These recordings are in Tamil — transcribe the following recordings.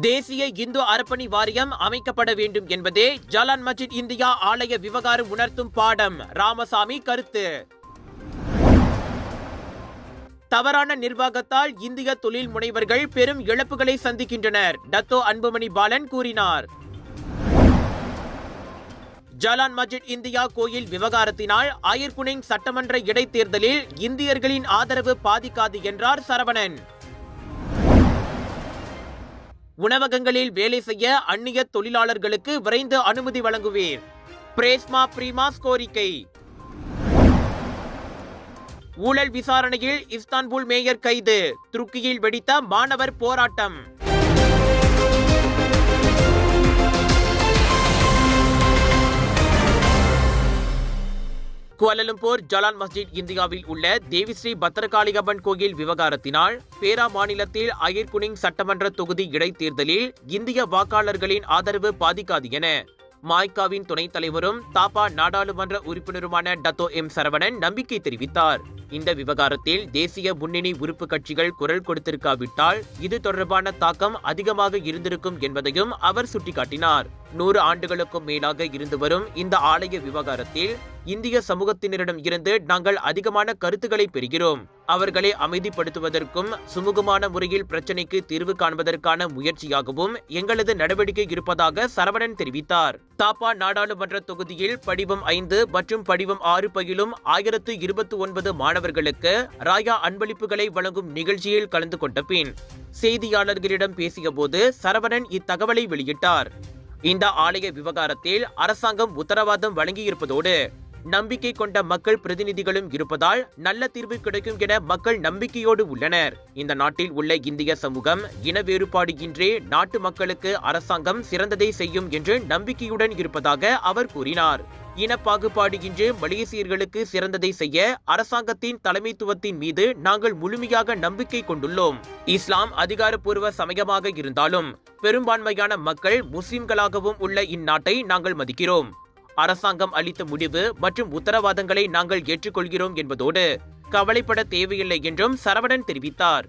தேசிய இந்து அர்ப்பணி வாரியம் அமைக்கப்பட வேண்டும் என்பதே ஜலான் மஜித் இந்தியா ஆலய விவகாரம் உணர்த்தும் பாடம். ராமசாமி கருத்து. தவறான நிர்வாகத்தால் இந்திய தொழில் முனைவர்கள் பெரும் இழப்புகளை சந்திக்கின்றனர் டத்தோ அன்புமணி பாலன் கூறினார். ஜலான் மஜித் இந்தியா கோயில் விவகாரத்தினால் அயர்குனிங் சட்டமன்ற இடைத்தேர்தலில் இந்தியர்களின் ஆதரவு பாதிக்காது என்றார் சரவணன். உணவகங்களில் வேலை செய்ய அந்நிய தொழிலாளர்களுக்கு விரைந்து அனுமதி வழங்குவீர். பிரேஸ்மா பிரீமாஸ் கோரிக்கை. ஊழல் விசாரணையில் இஸ்தான்புல் மேயர் கைது. துருக்கியில் வெடித்த மாணவர் போராட்டம். குவாலலம்பூர் ஜலான் மஸ்ஜித் இந்தியாவில் உள்ள தேவிஸ்ரீ பத்திரகாளிகம்மன் கோயில் விவகாரத்தினால் பேரா மாநிலத்தில் அயர்குனிங் சட்டமன்ற தொகுதி இடைத்தேர்தலில் இந்திய வாக்காளர்களின் ஆதரவு பாதிக்காது என மாய்காவின் துணைத் தலைவரும் தாப்பா நாடாளுமன்ற உறுப்பினருமான டத்தோ எம் சரவணன் நம்பிக்கை தெரிவித்தார். இந்த விவகாரத்தில் தேசிய முன்னணி உறுப்பு கட்சிகள் குரல் கொடுத்திருக்காவிட்டால் இது தொடர்பான தாக்கம் அதிகமாக இருந்திருக்கும் என்பதையும் அவர் சுட்டிக்காட்டினார். நூறு ஆண்டுகளுக்கும் மேலாக இருந்து வரும் இந்த ஆலய விவகாரத்தில் இந்திய சமூகத்தினரிடம் இருந்து நாங்கள் அதிகமான கருத்துக்களை பெறுகிறோம். அவர்களை அமைதிப்படுத்துவதற்கும் சுமூகமான முறையில் பிரச்சினைக்கு தீர்வு காண்பதற்கான முயற்சியாகவும் எங்களது நடவடிக்கை இருப்பதாக சரவணன் தெரிவித்தார். தாப்பா நாடாளுமன்ற தொகுதியில் படிவம் ஐந்து மற்றும் படிவம் ஆறு பயிலும் ஆயிரத்து இருபத்தி ஒன்பது மாணவர்களுக்கு ராயா அன்பளிப்புகளை வழங்கும் நிகழ்ச்சியில் கலந்து கொண்ட பின் செய்தியாளர்களிடம் பேசியபோது சரவணன் இத்தகவலை வெளியிட்டார். இந்த ஆலய விவகாரத்தில் அரசாங்கம் உத்தரவாதம் வழங்கியிருப்பதோடு நம்பிக்கை கொண்ட மக்கள் பிரதிநிதிகளும் இருப்பதால் நல்ல தீர்வு கிடைக்கும் என மக்கள் நம்பிக்கையோடு உள்ளனர். இந்த நாட்டில் உள்ள இந்திய சமூகம் இன வேறுபாடு நாட்டு மக்களுக்கு அரசாங்கம் சிறந்ததை செய்யும் என்று நம்பிக்கையுடன் இருப்பதாக அவர் கூறினார். இன பாகுபாடுகின்றே மலேசியர்களுக்கு சிறந்ததை செய்ய அரசாங்கத்தின் தலைமைத்துவத்தின் மீது நாங்கள் முழுமையாக நம்பிக்கை கொண்டுள்ளோம். இஸ்லாம் அதிகாரப்பூர்வ சமயமாக இருந்தாலும் பெரும்பான்மையான மக்கள் முஸ்லிம்களாகவும் உள்ள இந்நாட்டை நாங்கள் மதிக்கிறோம். அரசாங்கம் அளித்த முடிவு மற்றும் உத்தரவாதங்களை நாங்கள் ஏற்றுக்கொள்கிறோம் என்பதோடு கவலைப்பட தேவையில்லை என்றும் சரவணன் தெரிவித்தார்.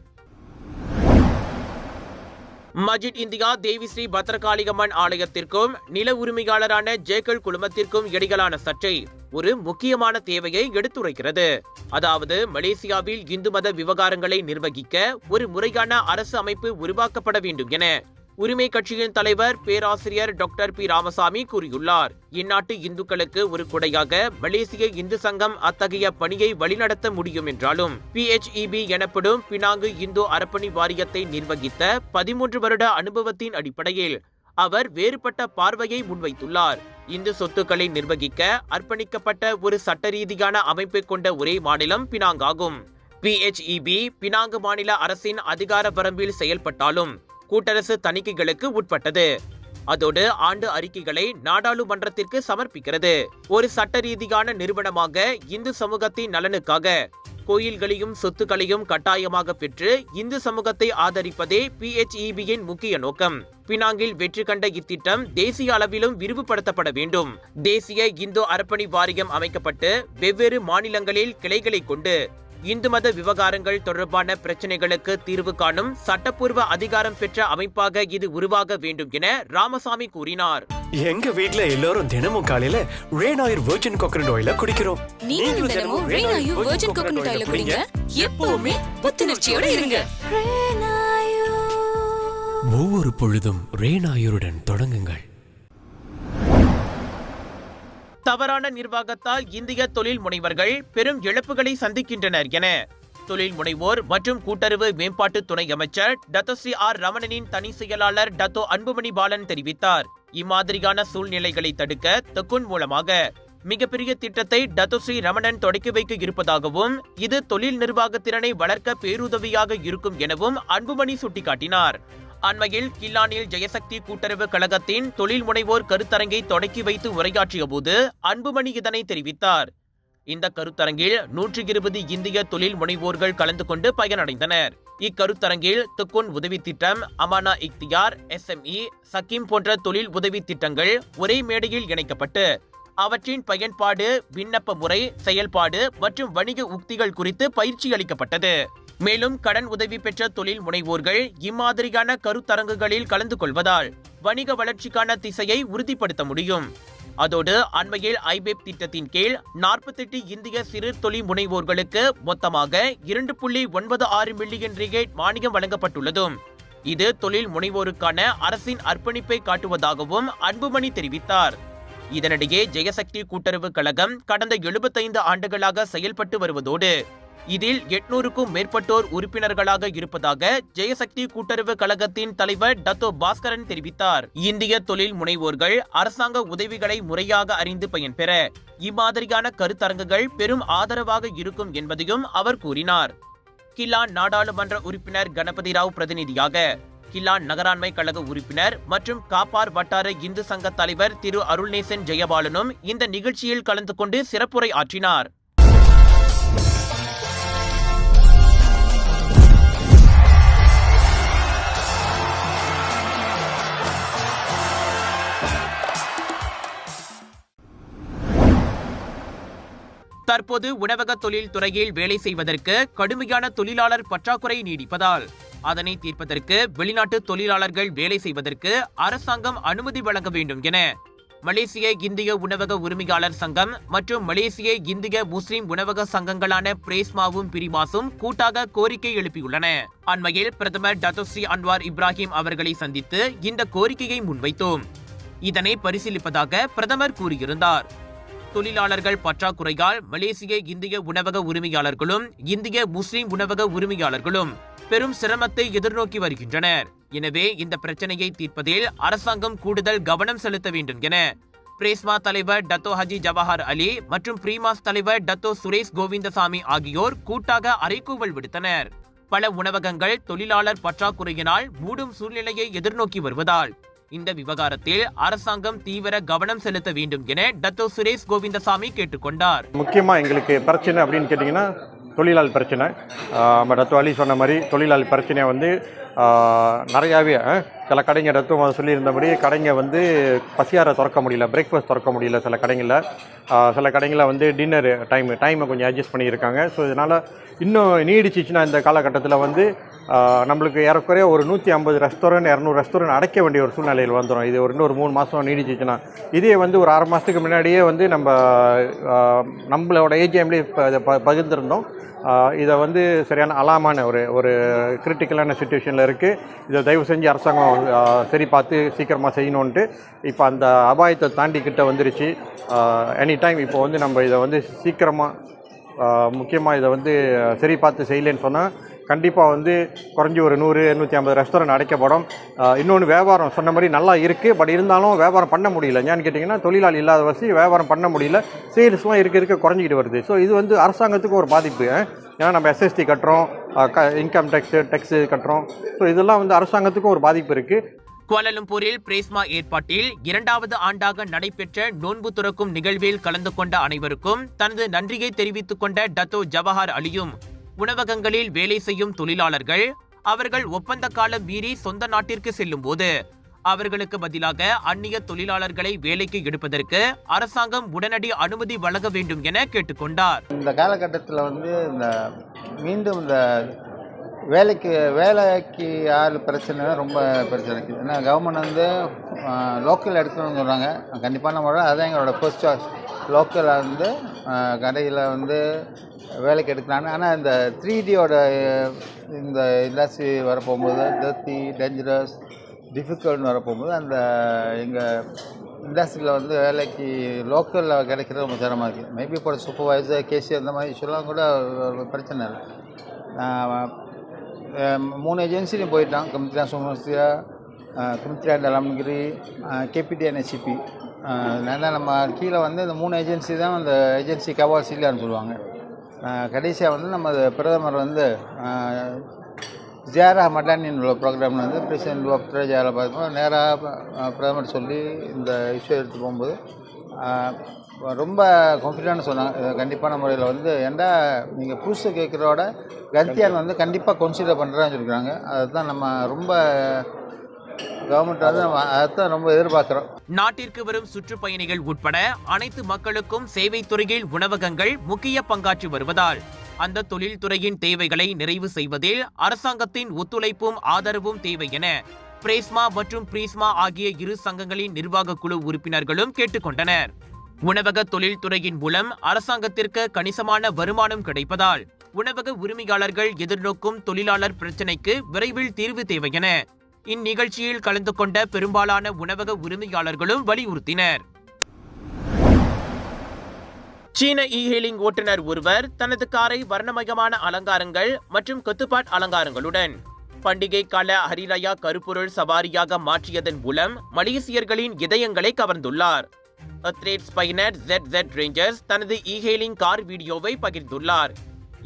மஜித் இந்தியா தேவிஸ்ரீ பத்ரகாளிகம்மன் ஆலயத்திற்கும் நில உரிமையாளரான ஜேக்கல் குழுமத்திற்கும் இடையிலான சர்ச்சை ஒரு முக்கியமான தேவையை எடுத்துரைக்கிறது. அதாவது மலேசியாவில் இந்து மத விவகாரங்களை நிர்வகிக்க ஒரு முறையான அரசு அமைப்பு உருவாக்கப்பட வேண்டும் என உரிமை கட்சியின் தலைவர் பேராசிரியர் டாக்டர் பி. ராமசாமி கூறியுள்ளார். இந்நாட்டு இந்துக்களுக்கு ஒரு குடையாக மலேசிய இந்து சங்கம் அத்தகைய பணியை வழிநடத்த முடியும் என்றாலும் பிஹெச்இபி எனப்படும் பினாங்கு இந்து அறப்பணி வாரியத்தை நிர்வகித்த பதிமூன்று வருட அனுபவத்தின் அடிப்படையில் அவர் வேறுபட்ட பார்வையை முன்வைத்துள்ளார். இந்து சொத்துக்களை நிர்வகிக்க அர்ப்பணிக்கப்பட்ட ஒரு சட்டரீதியான அமைப்பை கொண்ட ஒரே மாநிலம் பினாங் ஆகும் பினாங்கு மாநில அரசின் அதிகார வரம்பில் செயல்பட்டாலும் கூட்டரசு தணிக்கைகளுக்கு உட்பட்டது. அதோடு ஆண்டு அறிக்கைகளை நாடாளுமன்றத்திற்கு சமர்ப்பிக்கிறது. ஒரு சட்ட ரீதியான நிறுவனமாக இந்து சமூகத்தின் நலனுக்காக கோயில்களையும் சொத்துக்களையும் கட்டாயமாக பெற்று இந்து சமூகத்தை ஆதரிப்பதே பிஎச்இபியின் முக்கிய நோக்கம். பினாங்கில் வெற்றி கண்ட இத்திட்டம் தேசிய அளவிலும் விரிவுபடுத்தப்பட வேண்டும். தேசிய இந்து அர்ப்பணி வாரியம் அமைக்கப்பட்டு வெவ்வேறு மாநிலங்களில் கிளைகளை கொண்டு இந்து மத விவகாரங்கள் தொடர்பான பிரச்சனைகளுக்கு தீர்வு காணும் சட்டப்பூர்வ அதிகாரம் பெற்ற அமைப்பாக இது உருவாக வேண்டும் என ராமசாமி கூறினார். எங்க வீட்ல எல்லாரும் தினமும் காலையில ரேன் ஆயில் வெர்ஜின் கோகனட் ஆயில குடிக்கிறோம். நீங்களும் தினமும் ரெய்னாயு வெர்ஜின் கோகனட் ஆயில குடிங்க. எப்பவுமே புத்துணர்ச்சியோட இருங்க. ஒவ்வொரு பொழுதும் ரேனாயுருடன் தொடங்குங்கள். தவறான நிர்வாகத்தால் இந்திய தொழில் முனைவர்கள் பெரும் இழப்புகளை சந்திக்கின்றனர் என தொழில் முனைவோர் மற்றும் கூட்டுறவு மேம்பாட்டு துணை அமைச்சர் டத்தோஸ்ரீ ஆர் ரமணனின் தனி செயலாளர் டத்தோ அன்புமணி பாலன் தெரிவித்தார். இம்மாதிரியான சூழ்நிலைகளை தடுக்க தொக்குன் மூலமாக மிகப்பெரிய திட்டத்தை டத்தோஸ்ரீ ரமணன் தொடக்கி வைக்க இருப்பதாகவும் இது தொழில் நிர்வாக திறனை வளர்க்க பேருதவியாக இருக்கும் எனவும் அன்புமணி சுட்டிக்காட்டினார். அண்மையில் கில்லானில் ஜெயசக்தி கூட்டுறவு கழகத்தின் தொழில் முனைவோர் கருத்தரங்கை தொடக்கி வைத்து உரையாற்றிய போது அன்புமணி இதனை தெரிவித்தார். இந்த கருத்தரங்கில் நூற்றி இருபது இந்திய தொழில் முனைவோர்கள் கலந்து கொண்டு பயனடைந்தனர். இக்கருத்தரங்கில் துக்குன் உதவி திட்டம் அமானா இக்தியார் எஸ்எம்இ சக்கிம் போன்ற தொழில் உதவி திட்டங்கள் ஒரே மேடையில் இணைக்கப்பட்டு அவற்றின் பயன்பாடு விண்ணப்ப முறை செயல்பாடு மற்றும் வணிக உக்திகள் குறித்து பயிற்சி அளிக்கப்பட்டது. மேலும் கடன் உதவி பெற்ற தொழில் முனைவோர்கள் இம்மாதிரியான கருத்தரங்குகளில் கலந்து கொள்வதால் வணிக வளர்ச்சிக்கான திசையை உறுதிப்படுத்த முடியும். அதோடு அண்மையில் ஐபேப் திட்டத்தின் கீழ் நாற்பத்தெட்டு இந்திய சிறு தொழில் முனைவோர்களுக்கு மொத்தமாக இரண்டு புள்ளி ஒன்பது ஆறு மில்லியன் ரிகேட் மானியம் வழங்கப்பட்டுள்ளதும். இது தொழில் முனைவோருக்கான அரசின் அர்ப்பணிப்பை காட்டுவதாகவும் அன்புமணி தெரிவித்தார். இதனிடையே ஜெயசக்தி கூட்டுறவு கழகம் கடந்த 75 ஆண்டுகளாக செயல்பட்டு வருவதோடு இதில் எட்நூறுக்கும் மேற்பட்டோர் உறுப்பினர்களாக இருப்பதாக ஜெயசக்தி கூட்டுறவு கழகத்தின் தலைவர் டத்தோ பாஸ்கரன் தெரிவித்தார். இந்திய தொழில் முனைவோர்கள் அரசாங்க உதவிகளை முறையாக அறிந்து பயன்பெற இம்மாதிரியான கருத்தரங்குகள் பெரும் ஆதரவாக இருக்கும் என்பதையும் அவர் கூறினார். கிலான் நாடாளுமன்ற உறுப்பினர் கணபதி ராவ் பிரதிநிதியாக கிலான் நகராண்மை கழக உறுப்பினர் மற்றும் காப்பார் வட்டார இந்து சங்க தலைவர் திரு அருள்நேசன் ஜெயபாலனும் இந்த நிகழ்ச்சியில் கலந்து கொண்டு சிறப்புரை ஆற்றினார் தற்போது உணவக தொழில் துறையில் வேலை செய்வதற்கு கடுமையான தொழிலாளர் பற்றாக்குறை நீடிப்பதால் அதனை தீர்ப்பதற்கு வெளிநாட்டு தொழிலாளர்கள் வேலை செய்வதற்கு அரசாங்கம் அனுமதி வழங்க வேண்டும் என மலேசிய இந்திய உணவக உரிமையாளர் சங்கம் மற்றும் மலேசிய இந்திய முஸ்லிம் உணவக சங்கங்களான பிரேஸ்மாவும் பிரிமாசும் கூட்டாக கோரிக்கை எழுப்பியுள்ளன. அண்மையில் பிரதமர் டத்தோஸ்ரீ அன்வார் இப்ராஹிம் அவர்களை சந்தித்து இந்த கோரிக்கையை முன்வைத்தோம். இதனை பரிசீலிப்பதாக பிரதமர் கூறியிருந்தார். தொழிலாளர்கள் பற்றாக்குறையால் மலேசிய இந்திய உணவக உரிமையாளர்களும் இந்திய முஸ்லிம் உணவக உரிமையாளர்களும் பெரும் சிரமத்தை எதிர்நோக்கி வருகின்றனர். எனவே இந்த பிரச்சனையை தீர்ப்பதில் அரசாங்கம் கூடுதல் கவனம் செலுத்த வேண்டும் என பிரேஸ்மா தலைவர் டத்தோ ஹஜி ஜவஹர் அலி மற்றும் பிரீமாஸ் தலைவர் டத்தோ சுரேஷ் கோவிந்தசாமி ஆகியோர் கூட்டாக அறைகூவல் விடுத்தனர். பல உணவகங்கள் தொழிலாளர் பற்றாக்குறையினால் மூடும் சூழ்நிலையை எதிர்நோக்கி வருவதால் இந்த விவகாரத்தில் அரசாங்கம் தீவிர கவனம் செலுத்த வேண்டும் என டத்தோ சுரேஷ் கோவிந்தசாமி கேட்டுக்கொண்டார். முக்கியமாக எங்களுக்கு பிரச்சனை அப்படின்னு கேட்டீங்கன்னா தொழிலாளர் பிரச்சனை. நம்ம டத்தோ அலி சொன்ன மாதிரி தொழிலாளர் பிரச்சனையை வந்து நிறையாவே சில கடைங்க ரத்தும் சொல்லியிருந்தபடி கடைங்க வந்து பசியார திறக்க முடியல பிரேக்ஃபாஸ்ட் திறக்க முடியல சில கடைங்களில். சில கடைங்களில் வந்து டின்னர் டைம் டைமை கொஞ்சம் அட்ஜஸ்ட் பண்ணியிருக்காங்க. ஸோ இதனால் இன்னும் நீடிச்சிச்சுன்னா இந்த காலகட்டத்தில் வந்து நம்மளுக்கு ஏறக்குறைய ஒரு நூற்றி ஐம்பது ரெஸ்டாரண்ட் இரநூறு ரெஸ்டாரண்ட் அடைக்க வேண்டிய ஒரு சூழ்நிலையில் வந்துடும் இது ஒரு இன்னொரு மூணு மாதம் நீடிச்சிச்சுன்னா. இதே வந்து ஒரு அரை மாதத்துக்கு முன்னாடியே வந்து நம்ம நம்மளோட ஏஜிஎம்லேயே பகிர்ந்திருந்தோம். இதை வந்து சரியான அலாமான ஒரு ஒரு கிரிட்டிக்கலான சுச்சுவேஷனில் இருக்குது இதை தயவு செஞ்சு அரசாங்கம் சரி பார்த்து சீக்கிரமாக செய்யணுன்ட்டு இப்போ அந்த அபாயத்தை தாண்டி கிட்ட வந்துருச்சு. எனி டைம் இப்போ வந்து நம்ம இதை வந்து சீக்கிரமாக முக்கியமாக இதை வந்து சரி பார்த்து செய்யலைன்னு சொன்னால் கண்டிப்பாக வந்து குறைஞ்சி ஒரு நூறு நூற்றி ஐம்பது ரெஸ்டாரண்ட் அடைக்கப்படும். இன்னொன்று வியாபாரம் சொன்ன மாதிரி நல்லா இருக்குது பட் இருந்தாலும் வியாபாரம் பண்ண முடியல. ஏன்னு கேட்டிங்கன்னா தொழிலாளி இல்லாத வசதி வியாபாரம் பண்ண முடியல. சேல்ஸ்லாம் இருக்க இருக்க குறைஞ்சிக்கிட்டு வருது. ஸோ இது வந்து அரசாங்கத்துக்கு ஒரு பாதிப்பு. ஏன்னா நம்ம எஸ்எஸ்டி கட்டுறோம். க இன்கம் டேக்ஸு டேக்ஸு கட்டுறோம். ஸோ இதெல்லாம் வந்து அரசாங்கத்துக்கும் ஒரு பாதிப்பு இருக்குது கோலலம்பூரில் பிரேஸ்மா ஏற்பாட்டில் இரண்டாவது ஆண்டாக நடைபெற்ற நோன்பு துறக்கும் நிகழ்வில் கலந்து கொண்ட அனைவருக்கும் தனது நன்றியை தெரிவித்துக் கொண்ட டத்தோ ஜவஹர் அலியும் உணவகங்களில் வேலை செய்யும் தொழிலாளர்கள் அவர்கள் ஒப்பந்த காலம் மீறி சொந்த நாட்டிற்கு செல்லும் போது அவர்களுக்கு பதிலாக அந்நிய தொழிலாளர்களை வேலைக்கு எடுப்பதற்கு அரசாங்கம் உடனடி அனுமதி வழங்க வேண்டும் என கேட்டுக்கொண்டார். இந்த காலகட்டத்தில் வந்து இந்த மீண்டும் இந்த வேலைக்கு வேலைக்கு ஆள் பிரச்சனை ரொம்ப பிரச்சனை. இருக்குது ஏன்னா கவர்மெண்ட் வந்து லோக்கல் எடுக்கணும்னு சொல்கிறாங்க கண்டிப்பான முறை அதுதான் எங்களோட ஃபர்ஸ்ட் சாய்ஸ் லோக்கலில் வந்து கடையில் வந்து வேலைக்கு எடுக்கலான்னு ஆனால் இந்த த்ரீ டியோட இந்த இண்டஸ்ட்ரி வரப்போகும்போது டர்த்தி டேஞ்சரஸ் டிஃபிகல்ட்னு வரப்போகும்போது அந்த எங்கள் இண்டஸ்ட்ரியில் வந்து வேலைக்கு லோக்கலில் கிடைக்கிறது ரொம்ப சிரமமாக இருக்குது மேபி இப்போ சூப்பர்வைசர் கேசி அந்த மாதிரி இஷ்யூலாம் கூட பிரச்சனை இல்லை. மூணு ஏஜென்சிலையும் போயிட்டான். கமித்ரா சோமஸ்தியா கமித்ரா டலம்கிரி கேபிடி என்ஹெச்பி. அதனால் நம்ம கீழே வந்து இந்த மூணு ஏஜென்சி தான் அந்த ஏஜென்சி கவால் சீலான்னு சொல்லுவாங்க. கடைசியாக வந்து நம்ம பிரதமர் வந்து அஹ், ஜியாரா உள்ள ப்ரோக்ராமில் வந்து பிரசிடென்ட் டாக்டர் ஜியாரா பார்க்கும்போது நேராக பிரதமர் சொல்லி இந்த இஷ்யூ எடுத்து போகும்போது ரொம்ப கான்ஃபிடென்ட் சொன்னாங்க கண்டிப்பான முறையில் வந்து ஏன்டா நீங்கள் புதுசு கேட்குறோட கல்த்தியான் வந்து கண்டிப்பாக கன்சிடர் பண்ணுறான்னு சொல்லியிருக்காங்க அதுதான் நம்ம ரொம்ப கவர்மெண்ட் வந்து நம்ம ரொம்ப எதிர்பார்க்குறோம். நாட்டிற்கு வரும் சுற்றுப்பயணிகள் உட்பட அனைத்து மக்களுக்கும் சேவை துறையில் உணவகங்கள் முக்கிய பங்காற்றி வருவதால் அந்த தொழில்துறையின் தேவைகளை நிறைவு செய்வதில் அரசாங்கத்தின் ஒத்துழைப்பும் ஆதரவும் தேவை என பிரேஸ்மா மற்றும் பிரீஸ்மா ஆகிய இரு சங்கங்களின் நிர்வாக குழு உறுப்பினர்களும் கேட்டுக்கொண்டனர். உணவக தொழில்துறையின் மூலம் அரசாங்கத்திற்கு கணிசமான வருமானம் கிடைப்பதால் உணவக உரிமையாளர்கள் எதிர்நோக்கும் தொழிலாளர் பிரச்சினைக்கு விரைவில் தீர்வு தேவை என இந்நிகழ்ச்சியில் கலந்து கொண்ட பெரும்பாலான உணவக உரிமையாளர்களும் வலியுறுத்தினர். சீன ஈஹெலிங் ஓட்டுநர் ஒருவர் தனது காரை வர்ணமயமான அலங்காரங்கள் மற்றும் கொத்துப்பாட் அலங்காரங்களுடன் பண்டிகை கால ஹரிரயா கருப்பொருள் சவாரியாக மாற்றியதன் மூலம் மலேசியர்களின் இதயங்களை கவர்ந்துள்ளார். அத்ரேட் ஸ்பைனர் ஜெட் ஜெட் ரேஞ்சர்ஸ் தனது இ கார் வீடியோவை பகிர்ந்துள்ளார்.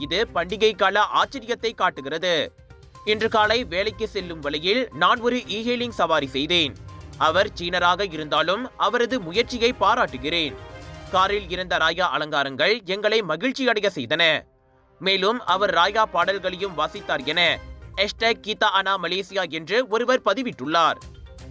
இது பண்டிகை கால ஆச்சரியத்தை காட்டுகிறது. இன்று காலை வேலைக்கு செல்லும் வழியில் நான் ஒரு இ சவாரி செய்தேன். அவர் சீனராக இருந்தாலும் அவரது முயற்சியை பாராட்டுகிறேன். காரில் இருந்த ராயா அலங்காரங்கள் எங்களை மகிழ்ச்சி அடைய செய்தன. மேலும் அவர் ராயா பாடல்களையும் வாசித்தார் என ஹேஷ்டேக் கீதா அனா மலேசியா என்று ஒருவர் பதிவிட்டுள்ளார்.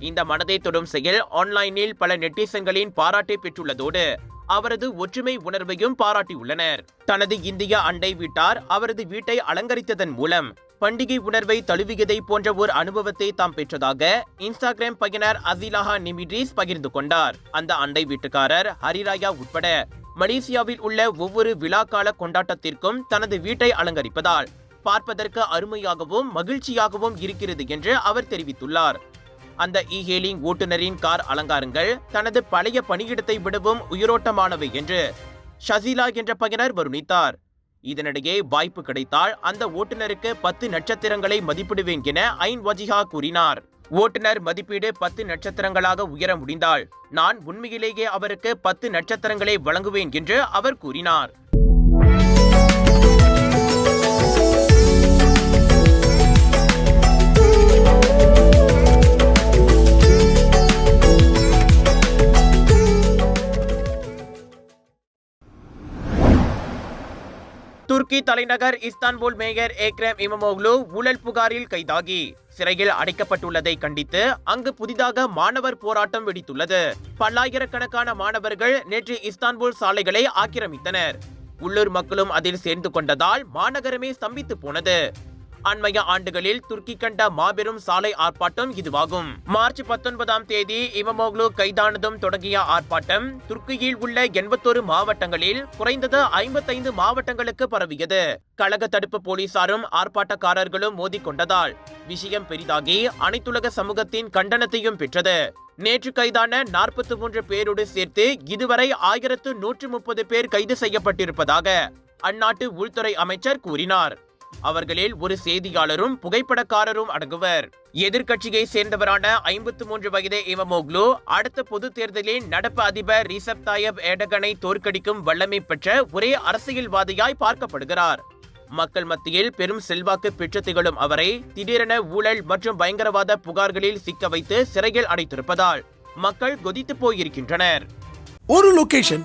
இந்த மனதை தொடும் செயல் ஆன்லைனில் பல நெட்டிசன்களின் பாராட்டை பெற்றுள்ளதோடு அவரது ஒற்றுமை உணர்வையும் பாராட்டியுள்ளனர். தனது இந்திய அண்டை வீட்டார் அவரது வீட்டை அலங்கரித்ததன் மூலம் பண்டிகை உணர்வை தழுவியதை போன்ற ஒரு அனுபவத்தை தாம் பெற்றதாக இன்ஸ்டாகிராம் பயனர் அசிலாஹா நிமிட்ரிஸ் பகிர்ந்து கொண்டார். அந்த அண்டை வீட்டுக்காரர் ஹரிராயா உட்பட மலேசியாவில் உள்ள ஒவ்வொரு விழாக்கால கொண்டாட்டத்திற்கும் தனது வீட்டை அலங்கரிப்பதால் பார்ப்பதற்கு அருமையாகவும் மகிழ்ச்சியாகவும் இருக்கிறது என்று அவர் தெரிவித்துள்ளார். அந்த இ ஹேலிங் ஓட்டுநரின் கார் அலங்காரங்கள் தனது பழைய பணியிடத்தை விடவும் உயிரோட்டமானவை என்று ஷசிலா என்ற பயனர் வருணித்தார். இதனிடையே வாய்ப்பு கிடைத்தால் அந்த ஓட்டுநருக்கு பத்து நட்சத்திரங்களை மதிப்பிடுவேன் என ஐன் வஜிஹா கூறினார். ஓட்டுநர் மதிப்பீடு பத்து நட்சத்திரங்களாக உயர முடிந்தால் நான் உண்மையிலேயே அவருக்கு பத்து நட்சத்திரங்களை வழங்குவேன் என்று அவர் கூறினார். துருக்கி தலைநகர் இஸ்தான்புல் மேயர் ஏக்ரம் இமமோக்லு ஊழல் புகாரில் கைதாகி. சிறையில் அடைக்கப்பட்டுள்ளதை கண்டித்து அங்கு புதிதாக மாணவர் போராட்டம் வெடித்துள்ளது. பல்லாயிரக்கணக்கான மாணவர்கள் நேற்று இஸ்தான்புல் சாலைகளை ஆக்கிரமித்தனர். உள்ளூர் மக்களும் அதில் சேர்ந்து கொண்டதால் மாநகரமே ஸ்தம்பித்து போனது. அண்மைய ஆண்டுகளில் துருக்கி கண்ட மாபெரும் சாலை ஆர்ப்பாட்டம் இதுவாகும். மார்ச் பத்தொன்பதாம் தேதி இமமோக்லு கைதானதும் தொடங்கிய ஆர்ப்பாட்டம் துருக்கியில் உள்ள எண்பத்தொரு மாவட்டங்களில் குறைந்தது ஐம்பத்தைந்து மாவட்டங்களுக்கு பரவியது. கழக தடுப்பு போலீசாரும் ஆர்ப்பாட்டக்காரர்களும் மோதிக்கொண்டதால் விஷயம் பெரிதாகி அனைத்துலக சமூகத்தின் கண்டனத்தையும் பெற்றது. நேற்று கைதான நாற்பத்தி மூன்று பேரோடு சேர்த்து இதுவரை ஆயிரத்து நூற்று முப்பது பேர் கைது செய்யப்பட்டிருப்பதாக அந்நாட்டு உள்துறை அமைச்சர் கூறினார். அவர்களில் ஒரு செய்தியாளரும் புகைப்படக்காரரும் அடங்குவர். எதிர்க்கட்சியை சேர்ந்தவரான ஐம்பத்து மூன்று வயது இவமோக்லு அடுத்த பொது தேர்தலில் நடப்பு அதிபர் ரிசப் தாயப் ஏடகனை தோற்கடிக்கும் வல்லமை பெற்ற ஒரே அரசியல்வாதியாய் பார்க்கப்படுகிறார். மக்கள் மத்தியில் பெரும் செல்வாக்கு பெற்று திகழும் அவரை திடீரென ஊழல் மற்றும் பயங்கரவாத புகார்களில் சிக்க வைத்து சிறையில் அடைத்திருப்பதால் மக்கள் கொதித்து போயிருக்கின்றனர். ஒரு லொகேஷன்